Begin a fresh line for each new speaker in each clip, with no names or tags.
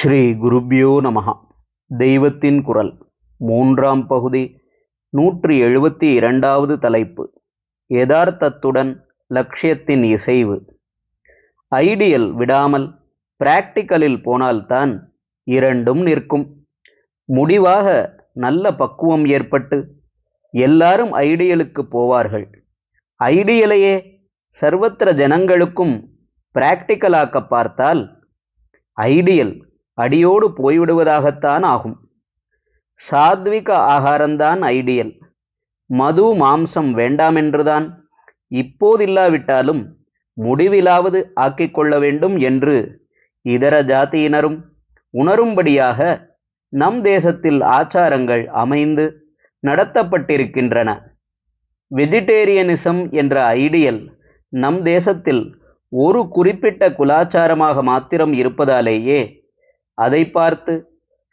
ஸ்ரீ குருபியோ நமஹா. தெய்வத்தின் குரல் மூன்றாம் பகுதி நூற்றி எழுபத்தி இரண்டாவது தலைப்பு யதார்த்தத்துடன் லட்சியத்தின் இசைவு. ஐடியல் விடாமல் பிராக்டிக்கலில் போனால்தான் இரண்டும் நிற்கும். முடிவாக நல்ல பக்குவம் ஏற்பட்டு எல்லாரும் ஐடியலுக்கு போவார்கள். ஐடியலையே சர்வத்திர ஜனங்களுக்கும் பிராக்டிக்கலாக்க பார்த்தால் ஐடியல் அடியோடு போய்விடுவதாகத்தான் ஆகும். சாத்விக ஆகாரம்தான் ஐடியல். மது மாம்சம் வேண்டாமென்றுதான் இப்போதில்லாவிட்டாலும் முடிவிலாவது ஆக்கிக்கொள்ள வேண்டும் என்று இதர ஜாதியினரும் உணரும்படியாக நம் தேசத்தில் ஆச்சாரங்கள் அமைந்து நடத்தப்பட்டிருக்கின்றன. வெஜிடேரியனிசம் என்ற ஐடியல் நம் தேசத்தில் ஒரு குறிப்பிட்ட குலாச்சாரமாக மாத்திரம் இருப்பதாலேயே அதை பார்த்து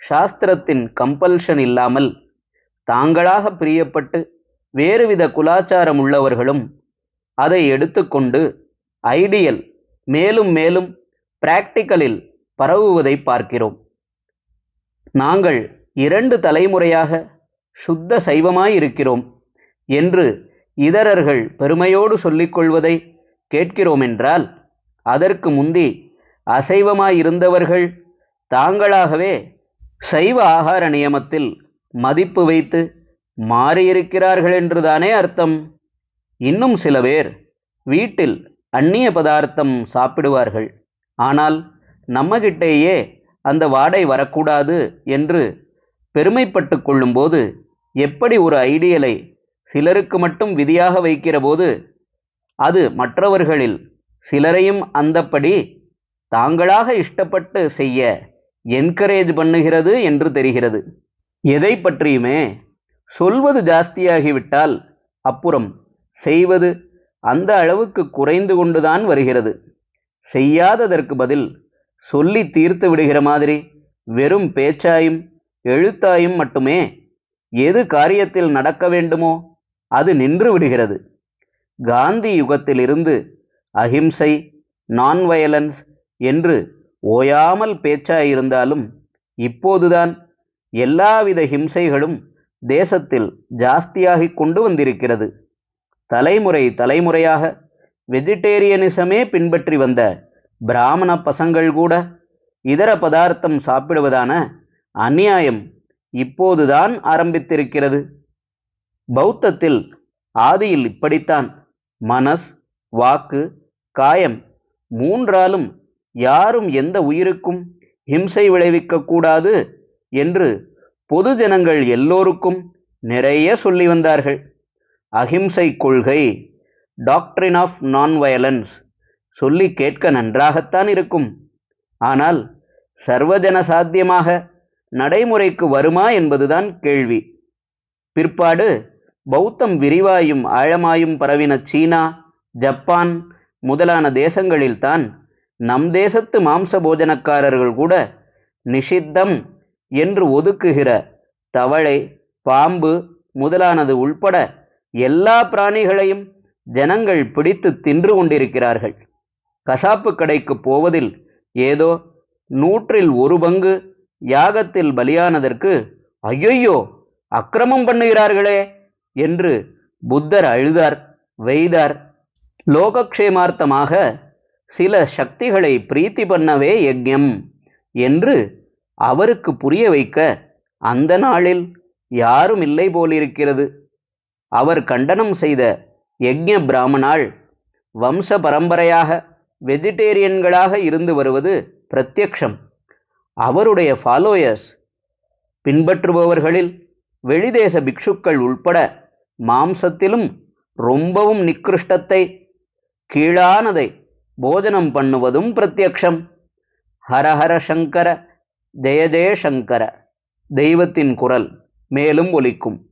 சாஸ்திரத்தின் கம்பல்ஷன் இல்லாமல் தாங்களாக பிரியப்பட்டு வேறுவித குலாச்சாரம் உள்ளவர்களும் அதை எடுத்துக்கொண்டு ஐடியல் மேலும் மேலும் பிராக்டிக்கலில் பரவுவதை பார்க்கிறோம். நாங்கள் இரண்டு தலைமுறையாக சுத்த சைவமாயிருக்கிறோம் என்று இதரர்கள் பெருமையோடு சொல்லிக்கொள்வதை கேட்கிறோமென்றால் அதற்கு முந்தி அசைவமாயிருந்தவர்கள் தாங்களாகவே சைவ ஆகார நியமத்தில் மதிப்பு வைத்து மாறியிருக்கிறார்கள் என்றுதானே அர்த்தம். இன்னும் சில பேர் வீட்டில் அந்நிய பதார்த்தம் சாப்பிடுவார்கள். ஆனால் நம்மகிட்டேயே அந்த வாடை வரக்கூடாது என்று பெருமைப்பட்டு கொள்ளும்போது எப்படி ஒரு ஐடியலை சிலருக்கு மட்டும் விதியாக வைக்கிற போது அது மற்றவர்களில் சிலரையும் அந்தப்படி தாங்களாக இஷ்டப்பட்டு செய்ய என்கரேஜ் பண்ணுகிறது என்று தெரிகிறது. எதை பற்றியுமே சொல்வது ஜாஸ்தியாகிவிட்டால் அப்புறம் செய்வது அந்த அளவுக்கு குறைந்து கொண்டுதான் வருகிறது. செய்யாததற்கு பதில் சொல்லி தீர்த்து விடுகிற மாதிரி வெறும் பேச்சாயும் எழுத்தாயும் மட்டுமே எது காரியத்தில் நடக்க வேண்டுமோ அது நின்று விடுகிறது. காந்தி யுகத்திலிருந்து அஹிம்சை நான் வயலன்ஸ் என்று ஓயாமல் பேச்சாயிருந்தாலும் இப்போதுதான் எல்லாவித ஹிம்சைகளும் தேசத்தில் ஜாஸ்தியாகிக் கொண்டு வந்திருக்கிறது. தலைமுறை தலைமுறையாக வெஜிடேரியனிசமே பின்பற்றி வந்த பிராமண பசங்கள் கூட இதர பதார்த்தம் சாப்பிடுவதான அநியாயம் இப்போதுதான் ஆரம்பித்திருக்கிறது. பௌத்தத்தில் ஆதியில் இப்படித்தான். மனஸ் வாக்கு காயம் மூன்றாலும் யாரும் எந்த உயிருக்கும் ஹிம்சை விளைவிக்கக்கூடாது என்று பொது ஜனங்கள் எல்லோருக்கும் நிறைய சொல்லி வந்தார்கள். அஹிம்சை கொள்கை டாக்டரின் ஆஃப் நான் வயலன்ஸ் சொல்லி கேட்க நன்றாகத்தான் இருக்கும். ஆனால் சர்வஜன சாத்தியமாக நடைமுறைக்கு வருமா என்பதுதான் கேள்வி. பிற்பாடு பௌத்தம் விரிவாயும் ஆழமாயும் பரவின சீனா ஜப்பான் முதலான தேசங்களில்தான் நம் தேசத்து மாம்ச போஜனக்காரர்கள் கூட நிஷித்தம் என்று ஒதுக்குகிற தவளை பாம்பு முதலானது உள்பட எல்லா பிராணிகளையும் ஜனங்கள் பிடித்து தின்று கொண்டிருக்கிறார்கள். கசாப்பு கடைக்கு போவதில் ஏதோ நூற்றில் ஒரு பங்கு யாகத்தில் பலியானதற்கு ஐயையோ அக்கிரமம் பண்ணுகிறார்களே என்று புத்தர் அழுதார் வெய்தார். லோகக்ஷேமார்த்தமாக சில சக்திகளை பிரீத்தி பண்ணவே யஜ்யம் என்று அவருக்கு புரிய வைக்க அந்த நாளில் யாரும் இல்லை போலிருக்கிறது. அவர் கண்டனம் செய்த யஜ்ய பிராமணால் வம்ச பரம்பரையாக வெஜிடேரியன்களாக இருந்து வருவது பிரத்யக்ஷம். அவருடைய ஃபாலோயர்ஸ் பின்பற்றுபவர்களில் வெளிதேச பிக்ஷுக்கள் உள்பட மாம்சத்திலும் ரொம்பவும் நிக்கிருஷ்டத்தை கீழானதை போஜனம் பண்ணுவதும் பிரத்யக்ஷம். ஹரஹர சங்கர ஜெய ஜெய சங்கர தெய்வத்தின் குரல் மேலும் ஒலிக்கும்.